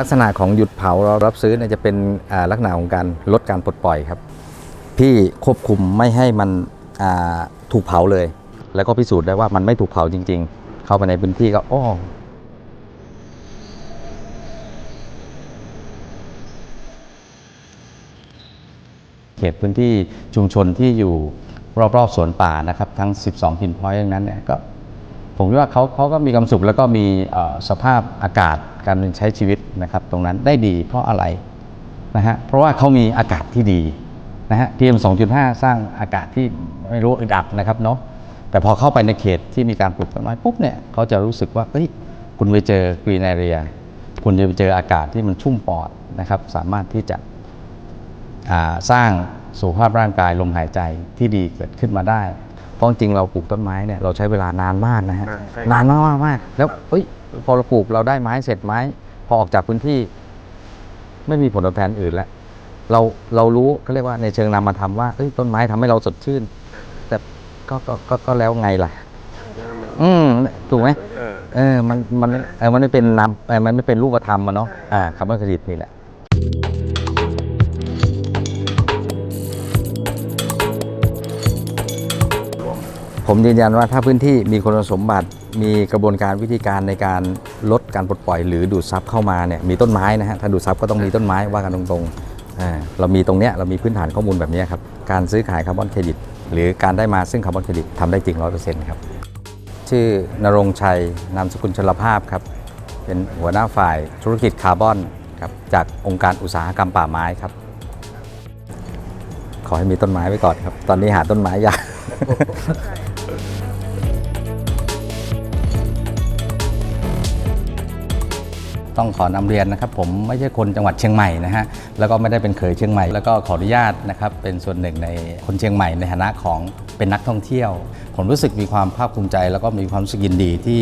ลักษณะของหยุดเผาเรารับซื้อเนี่ยจะเป็นลักษณะของการลดการปลดปล่อยครับพี่ควบคุมไม่ให้มันถูกเผาเลย แล้วก็พิสูจน์ได้ว่ามันไม่ถูกเผาจริง ๆ เข้าไปในพื้นที่ก็อ้อเขตพื้นที่ชุมชนที่อยู่รอบๆสวนป่านะครับ ทั้ง 12พินพอยต์นั้นเนี่ยก็ผมว่าเขาเขาก็มีความสุขแล้วก็มีสภาพอากาศ การใช้ชีวิตนะครับตรงนั้นได้ดีเพราะอะไรนะฮะเพราะว่าเขามีอากาศที่ดีนะฮะ PM 2.5 สร้างอากาศที่ไม่รู้อึดอัดนะครับเนาะแต่พอเข้าไปในเขตที่มีการปลูกต้นไม้ปุ๊บเนี่ยเขาจะรู้สึกว่าเฮ้ยคุณไปเจอกรีนแอเรียคุณจะไปเจออากาศที่มันชุ่มปอดนะครับสามารถที่จะอ่าสร้างสุขภาพร่างกายลมหายใจที่ดีเกิดขึ้นมาได้ เพราะจริงๆเราปลูกต้นไม้เนี่ยเราใช้เวลานานมากนะฮะอ่าใช่นานมากมากมากแล้วเอ้ย พอเราปลูกเราได้ไม้เสร็จไม้ พอออกจากพื้นที่ ไม่มีผลตอบแทนอื่นแล้วเราเรารู้เขาเรียกว่าในเชิงนามธรรมว่าเอ้ยต้นไม้ทำให้เราสดชื่น แต่ก็ก็ก็ก็แล้วไงล่ะ อืมถูกไหมเออเออมันมันเออมันไม่เป็นนามเออมันไม่เป็นรูปธรรมอะเนาะอ่าคำว่าเครดิตนี่แหละผมยืนยันว่าถ้าพื้นที่มีคุณสมบัติ มีกระบวนการวิธีการในการลดการปลดปล่อยหรือดูดซับเข้ามาเนี่ยมีต้นไม้นะฮะถ้าดูดซับก็ต้องมีต้นไม้ว่ากันตรงๆเรามีตรงเนี้ยเรามีพื้นฐานข้อมูลแบบนี้ครับการซื้อขายคาร์บอนเครดิตหรือการได้มาซึ่งคาร์บอนเครดิตทำได้จริงร้อยเปอร์เซ็นต์ครับชื่อนรงชัยนามสกุลชลภาพครับเป็นหัวหน้าฝ่ายธุรกิจคาร์บอนครับจากองค์การอุตสาหกรรมป่าไม้ครับ ขอให้มีต้นไม้ไว้ก่อนครับ ตอนนี้หาต้นไม้ยาก ต้องขอนำเรียนนะครับผมไม่ใช่คนจังหวัดเชียงใหม่นะฮะแล้วก็ไม่ได้เป็นเขยเชียงใหม่ แล้วก็ขออนุญาตนะครับเป็นส่วนหนึ่งในคนเชียงใหม่ในฐานะของเป็นนักท่องเที่ยว ผมรู้สึกมีความภาคภูมิใจ แล้วก็มีความรู้สึกยินดีที่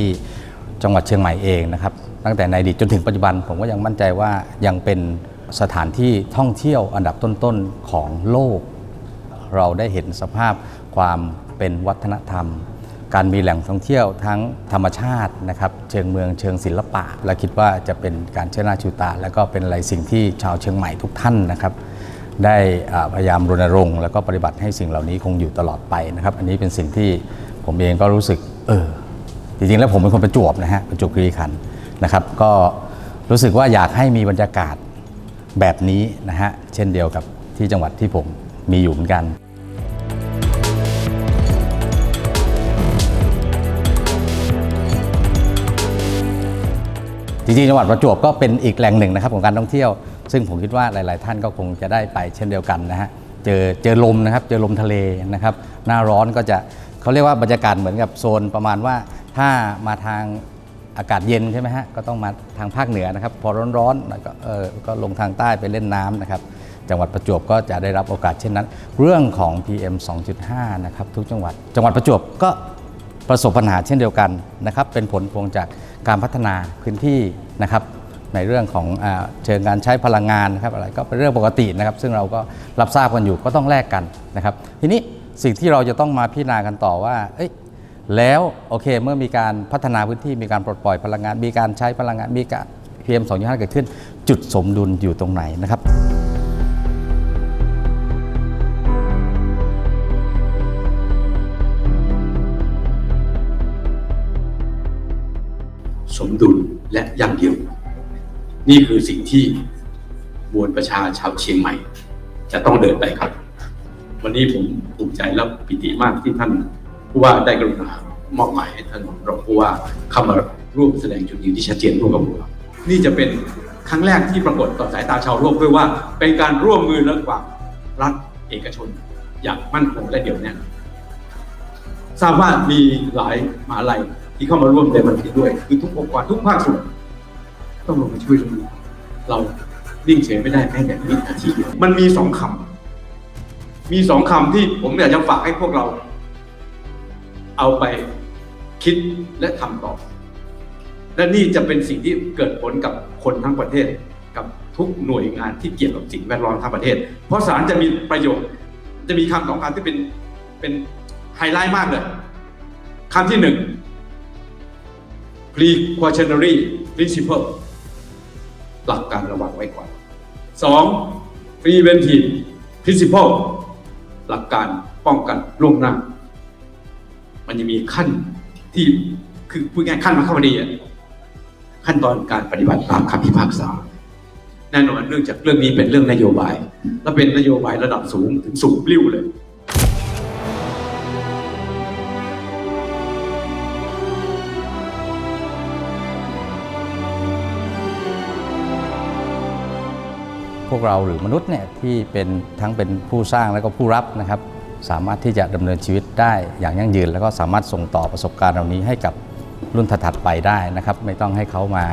จังหวัดเชียงใหม่เองนะครับตั้งแต่ในอดีตจนถึงปัจจุบัน ผมก็ยังมั่นใจว่ายังเป็นสถานที่ท่องเที่ยวอันดับต้นๆของโลก เราได้เห็นสภาพความเป็นวัฒนธรรม การมีแหล่งท่องเที่ยวทั้งธรรมชาตินะครับเชิงเมืองเชิงศิลปะ และคิดว่าจะเป็นการเชิดหน้าชูตา และก็เป็นอะไรสิ่งที่ชาวเชียงใหม่ทุกท่านนะครับ ได้พยายามรณรงค์ แล้วก็ปฏิบัติให้สิ่งเหล่านี้คงอยู่ตลอดไปนะครับ อันนี้เป็นสิ่งที่ผมเองก็รู้สึกเออจริงๆแล้วผมเป็นคนประจวบนะฮะประจวบคีรีขันธ์นะครับ ก็รู้สึกว่าอยากให้มีบรรยากาศแบบนี้นะฮะเช่นเดียวกับที่จังหวัดที่ผมมีอยู่เหมือนกัน จริงๆจังหวัดประจวบก็เป็นอีกแหล่งหนึ่งนะครับของการท่องเที่ยว ซึ่งผมคิดว่าหลาย ๆ ท่านก็คงจะได้ไปเช่นเดียวกันนะฮะเจอเจอลมนะครับเจอลมทะเลนะครับหน้าร้อนก็จะเขาเรียกว่าบรรยากาศเหมือนกับโซนประมาณว่าถ้ามาทางอากาศเย็นใช่ไหมฮะก็ต้องมาทางภาคเหนือนะครับพอร้อนๆก็เออก็ลงทางใต้ไปเล่นน้ำนะครับจังหวัดประจวบก็จะได้รับโอกาสเช่นนั้น เรื่องของ PM 2.5 นะครับทุกจังหวัด จังหวัดประจวบก็ประสบปัญหาเช่นเดียวกันนะครับเป็นผลพวงจาก การพัฒนาพื้นที่นะครับในเรื่องของเชิงการใช้พลังงานนะครับอะไรก็เป็นเรื่องปกตินะครับ ซึ่งเราก็รับทราบกันอยู่ก็ต้องแลกกันนะครับ ทีนี้สิ่งที่เราจะต้องมาพิจารณากันต่อว่าแล้วโอเคเมื่อมีการพัฒนาพื้นที่มีการปลดปล่อยพลังงาน มีการใช้พลังงานมีการ PM 2.5เกิดขึ้น จุดสมดุลอยู่ตรงไหนนะครับ สมดุลและยั่งยืนนี่คือสิ่งที่มวลประชาชาวเชียงใหม่ จะต้องเดินไปครับ วันนี้ผมภูมิใจและปิติมากที่ท่านผู้ว่าได้กรุณามอบหมายให้ท่านรองผู้ว่าเข้ามาร่วมแสดงจุดยืนที่ชัดเจนร่วมกับผมนี่จะเป็นครั้งแรกที่ปรากฏต่อสายตาชาวโลกด้วยว่า เป็นการร่วมมือระหว่างรัฐเอกชน อย่างมั่นคงและเดี่ยวแน่นทราบว่ามีหลายมหาลัย ที่เข้ามาร่วมในวันนี้ด้วย คือทุกองค์กรทุกภาคส่วนต้องลงมาช่วยตรงนี้เรานิ่งเฉยไม่ได้แม้แต่วินาทีเดียวมันมีสองคำมีสองคำที่ผมอยากจะฝากให้พวกเรา เอาไปคิดและทำต่อ และนี่จะเป็นสิ่งที่เกิดผลกับคนทั้งประเทศกับทุกหน่วยงานที่เกี่ยวกับสิ่งแวดล้อมทั้งประเทศ เพราะสารจะมีประโยชน์ จะมีคำสองคำที่เป็นเป็นไฮไลท์มากเลยคำที่หนึ่ง precautionary principle หลักการระวังไว้ก่อนสอง preventive principle หลักการป้องกันล่วงหน้า มันจะมีขั้นที่คือพูดง่ายขั้นมาเข้ามาดีอะขั้นตอนการปฏิบัติตามคำพิพากษา แน่นอนเนื่องจากเรื่องนี้เป็นเรื่องนโยบาย และเป็นนโยบายระดับสูงถึงสูงปลิ้วเลย พวกเราหรือมนุษย์เนี่ยที่เป็นทั้งเป็นผู้สร้างและก็ผู้รับนะครับ สามารถที่จะดำเนินชีวิตได้อย่างยั่งยืน แล้วก็สามารถส่งต่อประสบการณ์เหล่านี้ให้กับรุ่นถัดๆไปได้นะครับ ไม่ต้องให้เขามา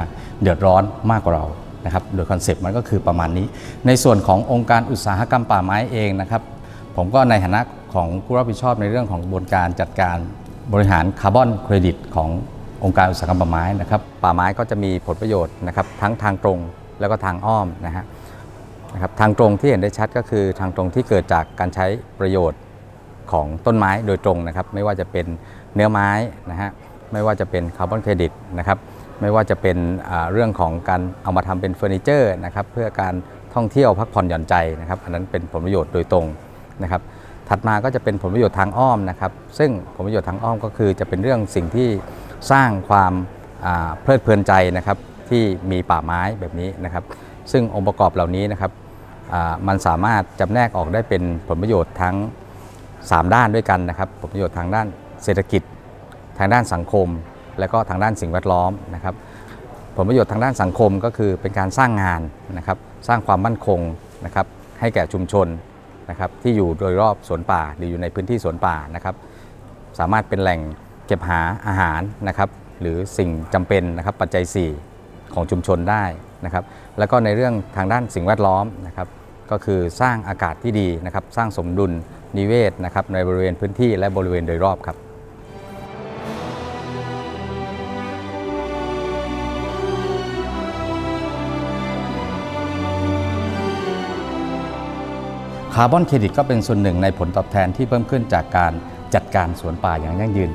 เดือดร้อนมากกว่าเรานะครับโดยคอนเซปต์มันก็คือประมาณนี้ ในส่วนขององค์การอุตสาหกรรมป่าไม้เองนะครับ ผมก็ในฐานะของผู้รับผิดชอบในเรื่องของกระบวนการจัดการบริหารคาร์บอนเครดิตขององค์การอุตสาหกรรมป่าไม้นะครับ ป่าไม้ก็จะมีผลประโยชน์นะครับทั้งทางตรงแล้วก็ทางอ้อมนะฮะ นะครับทางตรงที่เห็นได้ชัดก็คือทางตรงที่เกิดจากการใช้ประโยชน์ของต้นไม้โดยตรงนะครับ ไม่ว่าจะเป็นเนื้อไม้นะฮะไม่ว่าจะเป็นคาร์บอนเครดิตนะครับไม่ว่าจะเป็นเรื่องของการเอามาทำเป็นเฟอร์นิเจอร์นะครับเพื่อการท่องเที่ยวพักผ่อนหย่อนใจนะครับ อันนั้นเป็นผลประโยชน์โดยตรงนะครับ ถัดมาก็จะเป็นผลประโยชน์ทางอ้อมนะครับ ซึ่งผลประโยชน์ทางอ้อมก็คือจะเป็นเรื่องสิ่งที่สร้างความเพลิดเพลินใจนะครับที่มีป่าไม้แบบนี้นะครับ ซึ่งองค์ประกอบเหล่านี้นะครับ มันสามารถจำแนกออกได้เป็นผลประโยชน์ทั้ง 3 ด้านด้วยกันนะครับ ผลประโยชน์ทางด้านเศรษฐกิจ ทางด้านสังคม และก็ทางด้านสิ่งแวดล้อมนะครับ ผลประโยชน์ทางด้านสังคมก็คือเป็นการสร้างงานนะครับ สร้างความมั่นคงนะครับให้แก่ชุมชนนะครับที่อยู่โดยรอบสวนป่าหรืออยู่ในพื้นที่สวนป่านะครับ สามารถเป็นแหล่งเก็บหาอาหารนะครับ หรือสิ่งจำเป็นนะครับปัจจัย 4 ของชุมชนได้ นะครับแล้วก็ในเรื่องทางด้านสิ่งแวดล้อมนะครับก็คือสร้างอากาศที่ดีนะครับสร้างสมดุลนิเวศนะครับในบริเวณพื้นที่และบริเวณโดยรอบครับคาร์บอนเครดิตก็เป็นส่วนหนึ่งในผลตอบแทนที่เพิ่มขึ้นจากการจัดการสวนป่าอย่างยั่งยืน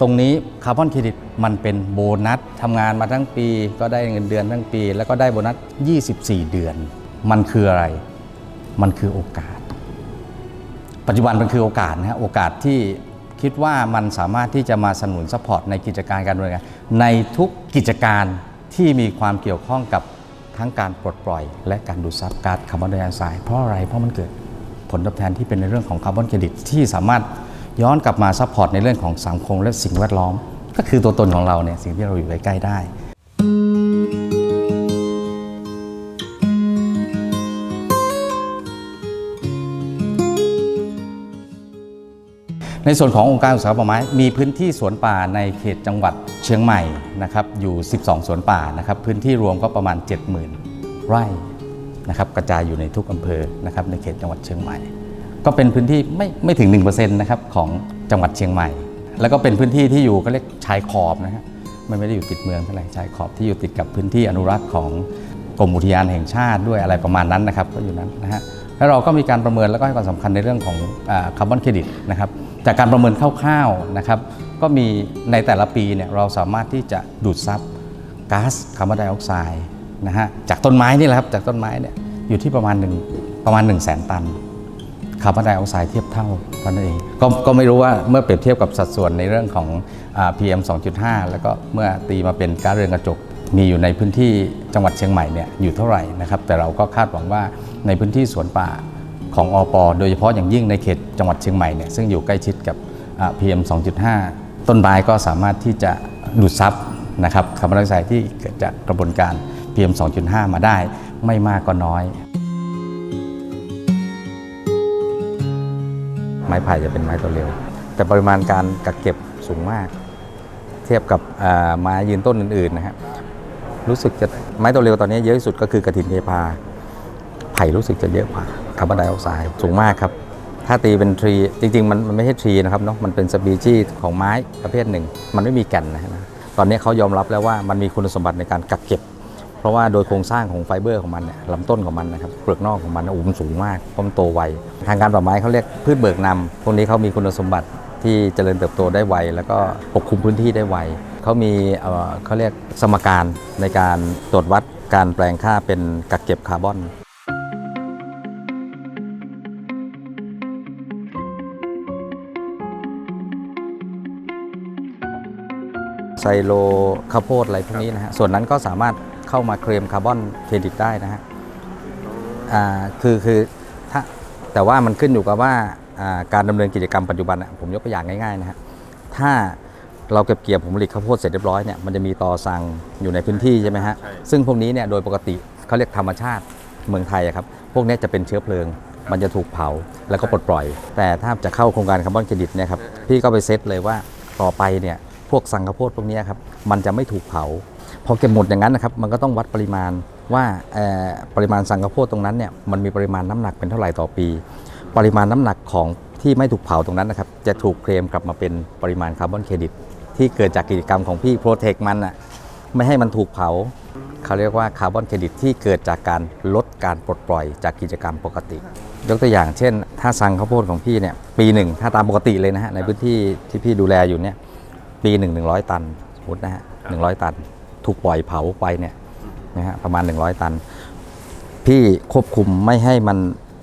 ตรงนี้คาร์บอนเครดิตมันเป็นโบนัสทำงานมาทั้งปี ก็ได้เงินเดือนทั้งปี แล้วก็ได้โบนัส 24 เดือน มันคืออะไร มันคือโอกาส ปัจจุบันมันคือโอกาสนะฮะโอกาสที่คิดว่ามันสามารถที่จะมาสนุนซัพพอร์ตในกิจการการเนินงานในทุกกิจการที่มีความเกี่ยวข้องกับทั้งการปลดปล่อย และการดูดซับก๊าซคาร์บอนไดออกไซด์เพราะอะไรเพราะมันเกิดผลตอบแทนที่เป็นในเรื่องของคาร์บอนเครดิตที่สามารถ ย้อนกลับมาซัพพอร์ตในเรื่องของสังคมและสิ่งแวดล้อม ก็คือตัวตนของเราเนี่ยสิ่งที่เราอยู่ใกล้ๆได้ในส่วนขององค์การอุตสาหกรรมป่าไม้มีพื้นที่สวนป่าในเขตจังหวัดเชียงใหม่นะครับอยู่ 12 สวนป่านะครับพื้นที่รวมก็ประมาณ 70,000 ไร่นะครับกระจายอยู่ในทุกอำเภอนะครับในเขตจังหวัดเชียงใหม่ ก็เป็นพื้นที่ไม่ไม่ถึง1%นะครับของจังหวัดเชียงใหม่ แล้วก็เป็นพื้นที่ที่อยู่ก็เรียกชายขอบนะฮะไม่ไม่ได้อยู่ติดเมืองเท่าไหร่ชายขอบที่อยู่ติดกับพื้นที่อนุรักษ์ของกรมอุทยานแห่งชาติด้วยอะไรประมาณนั้นนะครับก็อยู่นั้นนะฮะแล้วเราก็มีการประเมินแล้วก็ให้ความสำคัญในเรื่องของคาร์บอนเครดิตนะครับจากการประเมินคร่าวๆนะครับก็มีในแต่ละปีเนี่ยเราสามารถที่จะดูดซับก๊าซคาร์บอนไดออกไซด์นะฮะจากต้นไม้นี่แหละครับจากต้นไม้เนี่ยอยู่ที่ประมาณหนึ่งประมาณ 1 0 0 0 0แสนตัน คาร์บอนไดออกไซด์เทียบเท่าเท่านั้นเองก็ก็ไม่รู้ว่าเมื่อเปรียบเทียบกับสัดส่วนในเรื่องของอ PM 2.5 แล้วก็เมื่อตีมาเป็นก๊าซเรือนกระจก มีอยู่ในพื้นที่จังหวัดเชียงใหม่เนี่ยอยู่เท่าไหร่นะครับแต่เราก็คาดหวังว่าในพื้นที่สวนป่าของอปโดยเฉพาะอย่างยิ่งในเขตจังหวัดเชียงใหม่เนี่ยซึ่งอยู่ใกล้ชิดกับ PM 2.5 ต้นไม้ก็สามารถที่จะดูดซับนะครับคาร์บอนไดออกไซด์ที่เกิดจากกระบวนการ PM 2.5 มาได้ไม่มากก็น้อย ม้ไผ่จะเป็นไม้ตัวเร็ว แต่ปริมาณการกักเก็บสูงมาก เทียบกับไม้ยืนต้นอื่นๆนะฮะรู้สึกจะไม้ตัวเร็วตอนนี้เยอะที่สุดก็คือกระถินเทพา ไผ่รู้สึกจะเยอะกว่าคาร์บอนไดออกไซด์สูงมากครับ ถ้าตีเป็นทรีจริงๆ มันมันไม่ใช่ทรีนะครับเนาะมันเป็นสปีชีส์ของไม้ประเภทหนึ่ง มันไม่มีแก่นนะตอนนี้เขายอมรับแล้วว่ามันมีคุณสมบัติในการกักเก็บ เพราะว่าโดยโครงสร้างของไฟเบอร์ของมันเนี่ยลำต้นของมันนะครับเปลือกนอกของมันอุ้มสูงมากเพราะมันโตไวทางการป่าไม้เขาเรียกพืชเบิกนำพวกนี้เขามีคุณสมบัติที่เจริญเติบโตได้ไว แล้วก็ปกคลุมพื้นที่ได้ไวเขามีเขาเรียกสมการในการตรวจวัดการแปลงค่าเป็นกักเก็บคาร์บอน ไซโลข้าวโพดอะไรพวกนี้นะฮะส่วนนั้นก็สามารถเข้ามาเคลมคาร์บอนเครดิตได้นะฮะอ่าคือคือถ้าแต่ว่ามันขึ้นอยู่กับว่าอ่าการดำเนินกิจกรรมปัจจุบันอะผมยกตัวอย่างง่ายๆนะฮะถ้าเราเก็บเกี่ยวผลผลิตข้าวโพดเสร็จเรียบร้อยเนี่ยมันจะมีตอสังอยู่ในพื้นที่ใช่ไหมฮะซึ่งพวกนี้เนี่ยโดยปกติเขาเรียกธรรมชาติเมืองไทยอะครับพวกเนี้ยจะเป็นเชื้อเพลิง มันจะถูกเผาแล้วก็ปลดปล่อย แต่ถ้าจะเข้าโครงการคาร์บอนเครดิตเนี่ยครับพี่ก็ไปเซตเลยว่าต่อไปเนี่ย พวกสังข้าวโพดพวกนี้ครับมันจะไม่ถูกเผา พอเก็บหมดอย่างนั้นนะครับมันก็ต้องวัดปริมาณว่าปริมาณสังข้าวโพดตรงนั้นเนี่ยมันมีปริมาณน้ำหนักเป็นเท่าไหร่ต่อปี ปริมาณน้ำหนักของที่ไม่ถูกเผาตรงนั้นนะครับจะถูกเคลมกลับมาเป็นปริมาณคาร์บอนเครดิต ที่เกิดจากกิจกรรมของพี่โปรเทคมันอะไม่ให้มันถูกเผาเขาเรียกว่าคาร์บอนเครดิตที่เกิดจากการลดการปลดปล่อยจากกิจกรรมปกติ ยกตัวอย่างเช่น ถ้าสังข้าวโพดของพี่เนี่ยปีหนึ่งถ้าตามปกติเลยนะฮะในพื้นที่ที่พี่ดูแลอยู่เนี่ย ปีหนึ่งหนึ่งร้อยตันสมมตินะฮะหนึ่งร้อยตัน ถูกปล่อยเผาไปเนี่ยนะฮะประมาณ100ตัน พี่ควบคุมไม่ให้มัน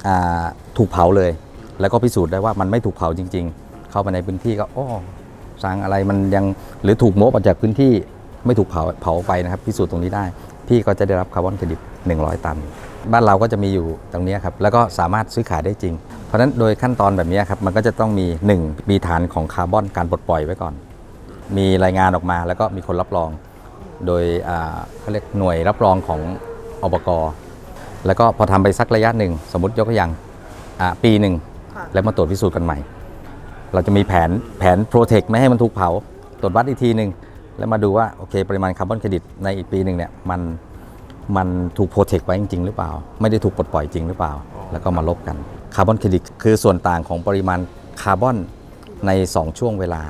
อ่าถูกเผาเลย แล้วก็พิสูจน์ได้ว่ามันไม่ถูกเผาจริง ๆ เข้าไปในพื้นที่ก็อ้อสร้างอะไรมันยังหรือถูกโมบออกจากพื้นที่ไม่ถูกเผาเผาไปนะครับพิสูจน์ตรงนี้ได้ พี่ก็จะได้รับคาร์บอนเครดิต 100 ตัน บ้านเราก็จะมีอยู่ตรงนี้ครับ แล้วก็สามารถซื้อขายได้จริง เพราะฉะนั้นโดยขั้นตอนแบบนี้ครับ มันก็จะต้องมี 1 มีฐานของคาร์บอนการปลดปล่อยไว้ก่อน มีรายงานออกมา แล้วก็มีคนรับรอง โดยอ่าเขาเรียกหน่วยรับรองของอบกแล้วก็พอทำไปสักระยะหนึ่ง สมมติยกตัวอย่างอ่าปีหนึ่งค่ะแล้วมาตรวจพิสูจน์กันใหม่ เราจะมีแผนแผนโปรเทคไม่ให้มันถูกเผา ตรวจวัดอีกทีหนึ่งแล้วมาดูว่าโอเคปริมาณคาร์บอนเครดิตในอีกปีหนึ่งเนี่ยมันมันถูกโปรเทคไว้จริง ๆ หรือเปล่า ไม่ได้ถูกปลดปล่อยจริงหรือเปล่า แล้วก็มาลบกันคาร์บอนเครดิตคือส่วนต่างของปริมาณคาร์บอนใน 2 ช่วงเวลา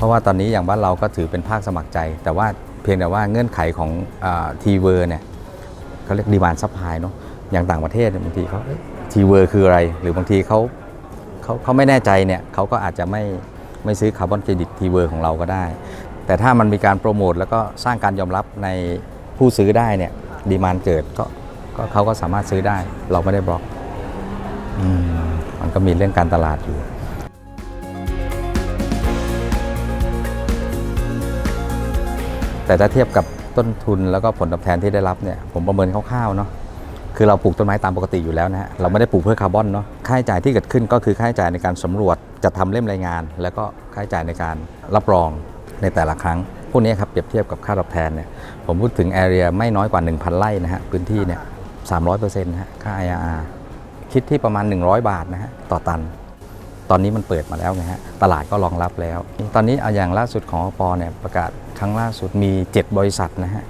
เพราะว่าตอนนี้อย่างบ้านเราก็ถือเป็นภาคสมัครใจ แต่ว่าเพียงแต่ว่าเงื่อนไขของทีเวอร์เนี่ยเขาเรียกดีมานซัพพลายเนาะอย่างต่างประเทศบางทีเขาทีเวอร์คืออะไร หรือบางทีเขาเขาเขาไม่แน่ใจเนี่ยเขาก็อาจจะไม่ไม่ซื้อคาร์บอนเครดิตทีเวอร์ของเราก็ได้ แต่ถ้ามันมีการโปรโมทแล้วก็สร้างการยอมรับในผู้ซื้อได้เนี่ยดีมานเกิดก็ก็เขาก็สามารถซื้อได้ เราไม่ได้บล็อกอมมันก็มีเรื่องการตลาดอยู่ แต่ถ้าเทียบกับต้นทุนแล้วก็ผลตอบแทนที่ได้รับเนี่ยผมประเมินคร่าวๆเนาะคือเราปลูกต้นไม้ตามปกติอยู่แล้วนะฮะเราไม่ได้ปลูกเพื่อคาร์บอนเนาะค่าใช้จ่ายที่เกิดขึ้นก็คือค่าใช้จ่ายในการสำรวจจัดทำเล่มรายงาน แล้วก็ค่าใช้จ่ายในการรับรองในแต่ละครั้งพวกนี้ครับเปรียบเทียบกับค่าตอบแทนเนี่ยผมพูดถึงแอเรียไม่น้อยกว่า 1,000 ไร่นะฮะพื้นที่เนี่ย300%นะฮะค่า IRR คิดที่ประมาณ 100 บาทนะฮะต่อตัน ตอนนี้มันเปิดมาแล้วไงฮะตลาดก็รองรับแล้ว ตอนนี้เอาอย่างล่าสุดของอปเนี่ยประกาศครั้งล่าสุดมี 7 บริษัทนะฮะ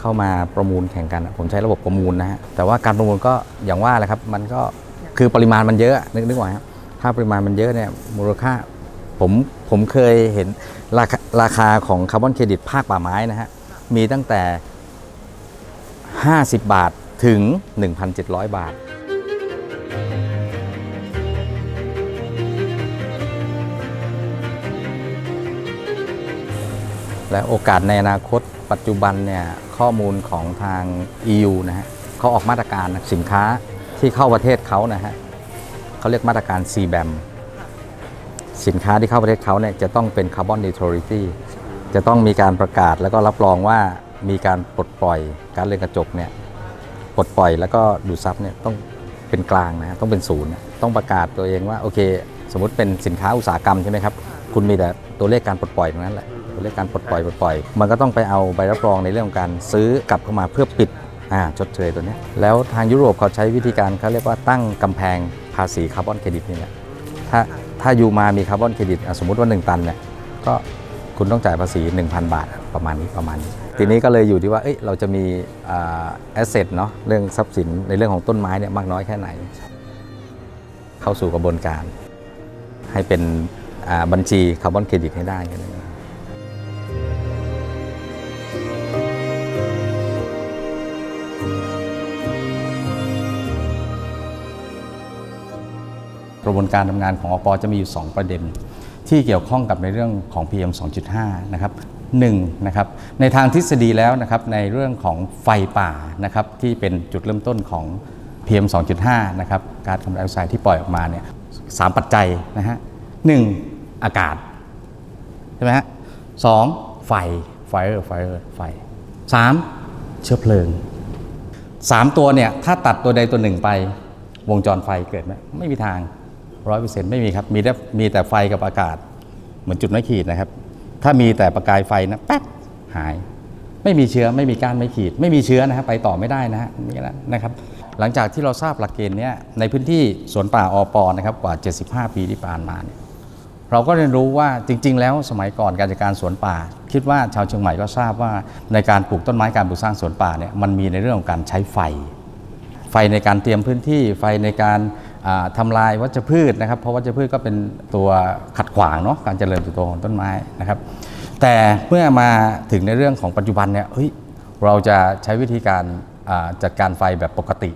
เข้ามาประมูลแข่งกัน ผมใช้ระบบประมูลนะฮะแต่ว่าการประมูลก็อย่างว่าแหละครับมันก็คือปริมาณมันเยอะนึกนึกว่าถ้าปริมาณมันเยอะเนี่ยมูลค่าผมผมเคยเห็นราคาราคาของคาร์บอนเครดิตภาคป่าไม้นะฮะมีตั้งแต่ 50 บาทถึง 1,700 บาท และโอกาสในอนาคต ปัจจุบันเนี่ยข้อมูลของทาง EU นะฮะเขาออกมาตรการสินค้าที่เข้าประเทศเขานะฮะเขาเรียกมาตรการ CBAM สินค้าที่เข้าประเทศเขาเนี่ยจะต้องเป็น Carbon Neutrality จะต้องมีการประกาศแล้วก็รับรองว่ามีการปลดปล่อยการเรือนกระจกเนี่ยปลดปล่อยแล้วก็ดูดซับเนี่ยต้องเป็นกลางนะฮะต้องเป็นศูนย์ต้องประกาศตัวเองว่าโอเค สมมติเป็นสินค้าอุตสาหกรรมใช่ไหมครับคุณมีแต่ตัวเลขการปลดปล่อยตรงนั้นแหละ เลขการปลดปล่อยปลดปล่อย มันก็ต้องไปเอาใบรับรองในเรื่องของการซื้อกลับเข้ามาเพื่อปิดอ่าชดเชยตัวนี้ แล้วทางยุโรปเขาใช้วิธีการเขาเรียกว่าตั้งกำแพงภาษีคาร์บอนเครดิตนี่แหละถ้าถ้าอยู่มามีคาร์บอนเครดิตสมมุติว่า 1 ตันเนี่ยก็คุณต้องจ่ายภาษี 1,000 บาทประมาณนี้ประมาณนี้ ทีนี้ก็เลยอยู่ที่ว่าเอ้ยเราจะมีแอสเซทเนาะเรื่องทรัพย์สินในเรื่องของต้นไม้เนี่ยมากน้อยแค่ไหน เข้าสู่กระบวนการ ให้เป็นบัญชีคาร์บอนเครดิตให้ได้กันเล ระบวนการทำงานของอปจะมีอยู่ 2 ประเด็น ที่เกี่ยวข้องกับในเรื่องของ PM 2.5 นะครับหนึ่งนะครับในทางทฤษฎีแล้วนะครับในเรื่องของไฟป่านะครับที่เป็นจุดเริ่มต้นของ PM 2.5 นะครับก๊าซคาร์บอนไดออกไซด์ที่ปล่อยออกมาเนี่ยสามปัจจัยนะฮะหนึ่งอากาศใช่ไหมฮะสองไฟไฟไฟไฟสามเชื้อเพลิงสามตัวเนี่ยถ้าตัดตัวใดตัวหนึ่งไปวงจรไฟเกิดไหมไม่มีทาง ร้อยเปอร์เซ็นต์ไม่มีครับ มีแต่มีแต่ไฟกับอากาศ เหมือนจุดไม่ขีดนะครับ ถ้ามีแต่ประกายไฟนะแป๊บหาย ไม่มีเชื้อไม่มีก้านไม่ขีด ไม่มีเชื้อนะครับไปต่อไม่ได้นะฮะนี่นะนะครับ หลังจากที่เราทราบหลักเกณฑ์นี้ในพื้นที่สวนป่าอปนะครับกว่า 75 ปีที่ผ่านมาเนี่ยเราก็เรียนรู้ว่าจริง ๆ แล้วสมัยก่อนการจัดการสวนป่า คิดว่าชาวเชียงใหม่ก็ทราบว่าในการปลูกต้นไม้การปลูกสร้างสวนป่าเนี่ยมันมีในเรื่องของการใช้ไฟ ไฟในการเตรียมพื้นที่ไฟในการอ่าทำลายวัชพืชนะครับเพราะวัชพืชก็เป็นตัวขัดขวางเนาะการเจริญเติบโตของต้นไม้นะครับ แต่เมื่อมาถึงในเรื่องของปัจจุบันเนี่ยเฮ้ยเราจะใช้วิธีการจัดการไฟแบบปกติ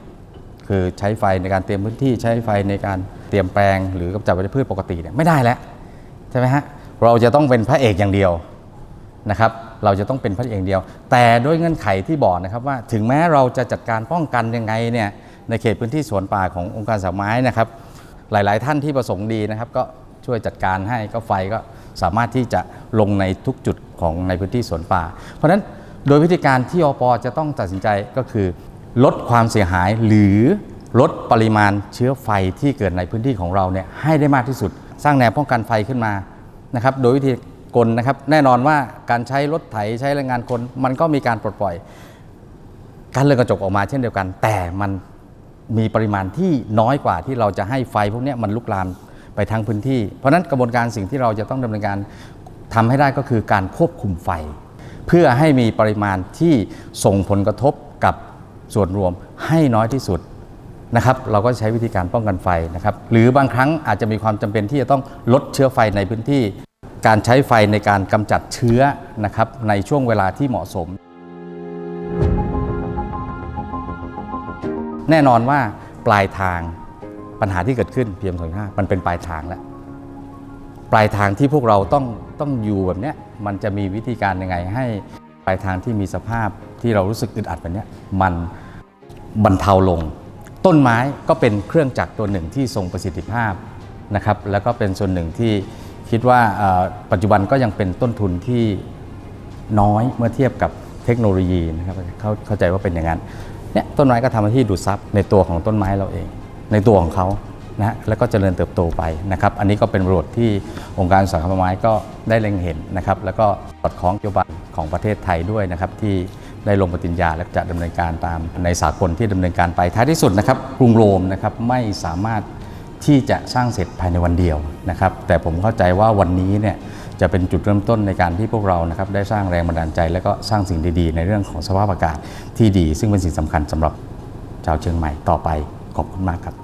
คือใช้ไฟในการเตรียมพื้นที่ใช้ไฟในการเตรียมแปลง หรือกำจัดวัชพืชปกติเนี่ยไม่ได้แล้วใช่ไหมฮะเราจะต้องเป็นพระเอกอย่างเดียวนะครับเราจะต้องเป็นพระเอกเดียว แต่ด้วยเงื่อนไขที่บอกนะครับว่าถึงแม้เราจะจัดการป้องกันยังไงเนี่ย ในเขตพื้นที่สวนป่าขององค์การสาไม้นะครับ หลาย ๆ ท่านที่ประสงค์ดีนะครับ ก็ช่วยจัดการให้ก็ไฟก็สามารถที่จะลงในทุกจุดของในพื้นที่สวนป่า เพราะฉะนั้นโดยวิธีการที่อปจะต้องตัดสินใจก็คือ ลดความเสียหายหรือลดปริมาณเชื้อไฟที่เกิดในพื้นที่ของเราเนี่ยให้ได้มากที่สุด สร้างแนวป้องกันไฟขึ้นมานะครับโดยวิธีกลนะครับแน่นอนว่าการใช้รถไถใช้แรงงานคน มันก็มีการปลดปล่อย การเรือนกระจกออกมาเช่นเดียวกัน แต่มัน มีปริมาณที่น้อยกว่าที่เราจะให้ไฟพวกนี้มันลุกลามไปทั้งพื้นที่ เพราะฉะนั้นกระบวนการสิ่งที่เราจะต้องดำเนินการทำให้ได้ก็คือการควบคุมไฟ เพื่อให้มีปริมาณที่ส่งผลกระทบกับส่วนรวมให้น้อยที่สุดนะครับเราก็ใช้วิธีการป้องกันไฟนะครับหรือบางครั้งอาจจะมีความจำเป็นที่จะต้องลดเชื้อไฟในพื้นที่ การใช้ไฟในการกำจัดเชื้อนะครับในช่วงเวลาที่เหมาะสม แน่นอนว่าปลายทางปัญหาที่เกิดขึ้น PM 2.5มันเป็นปลายทางแล้ว ปลายทางที่พวกเราต้องต้องอยู่แบบนี้มันจะมีวิธีการยังไงให้ปลายทางที่มีสภาพที่เรารู้สึกอึดอัดแบบนี้มันบรรเทาลง ต้นไม้ก็เป็นเครื่องจักรตัวหนึ่งที่ทรงประสิทธิภาพนะครับ แล้วก็เป็นส่วนหนึ่งที่คิดว่าปัจจุบันก็ยังเป็นต้นทุนที่น้อยเมื่อเทียบกับเทคโนโลยีนะครับเข้าเข้าใจว่าเป็นอย่างนั้น เนี่ยต้นไม้ก็ทำหน้าที่ดูดซับในตัวของต้นไม้เราเอง ในตัวของเขานะฮะแล้วก็เจริญเติบโตไปนะครับอันนี้ก็เป็นประโยชน์ที่องค์การสาหกรรมไม้ก็ได้เล็งเห็นนะครับแล้วก็สอดคล้องนโยบายของประเทศไทยด้วยนะครับที่ได้ลงปฏิญญาและจะดำเนินการตามในสากลที่ดำเนินการไปท้ายที่สุดนะครับกรุงโรมนะครับไม่สามารถที่จะสร้างเสร็จภายในวันเดียวนะครับแต่ผมเข้าใจว่าวันนี้เนี่ย จะเป็นจุดเริ่มต้นในการที่พวกเรานะครับได้สร้างแรงบันดาลใจ และก็สร้างสิ่งดีๆ ในเรื่องของสภาพอากาศที่ดี ซึ่งเป็นสิ่งสำคัญสำหรับชาวเชียงใหม่ต่อไปขอบคุณมากครับ